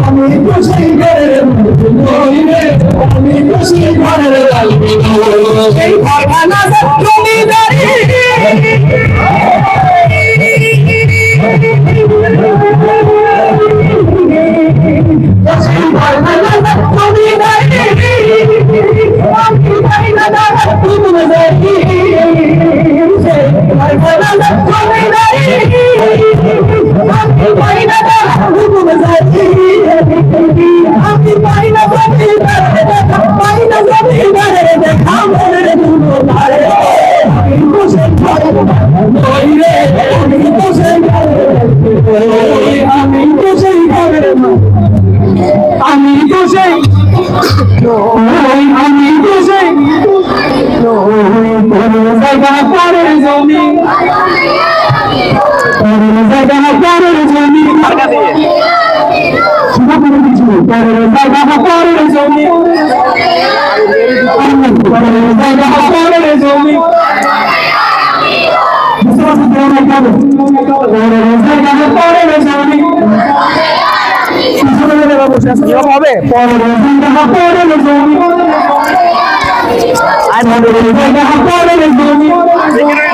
আমি খুশি মহিনে আমি খুশি ঘরের লালবি এই আমি বসে জায়গা পরে জমি জায়গা পরে জমি পরের জায়গা পরের জমি পরের জায়গা পরের জমি পরের জায়গা পরের জমি হবে পরের জায়গা পরের জমি আর পরের জায়গা পরের জমি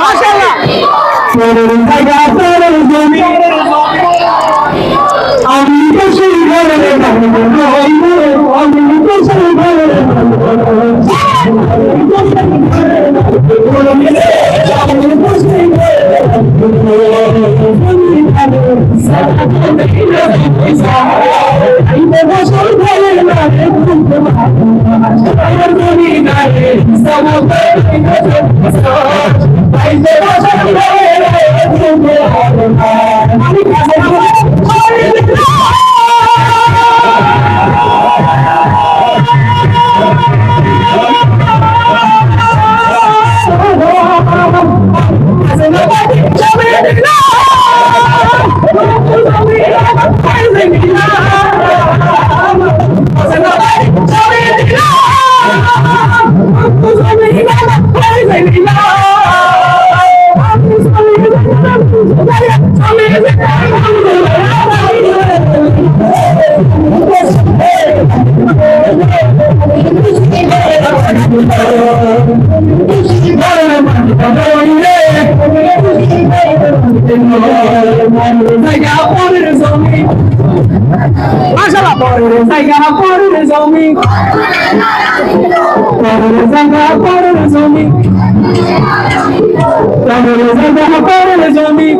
মাশাআল্লাহ পরের জায়গা পরের জমি আমি তো সেই ঘরে। আমি তো বছর ধরে নারে ঘুমতে আমার মনি নারে সমতল বছর ধরে I got one in his মাশাআল্লাহ পরের জায়গা পরের জমি। পরের জায়গা পরের জমি। পরের জায়গা পরের জমি।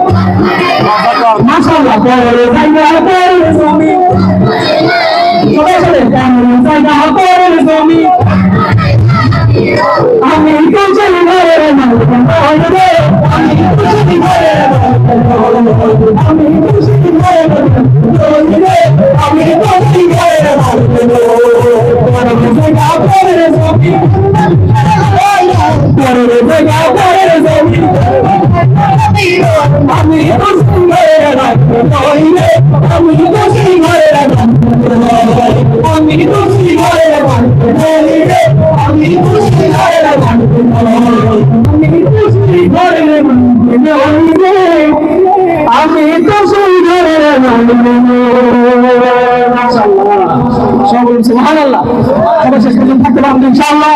মাশাআল্লাহ, পরের জায়গা পরের জমি। সবাই বলে পরের জায়গা পরের জমি। আমি আমি আমি খুশি ঘরে আমি তো সেই সবাই থাকতে পারবেন ইনশাআল্লাহ।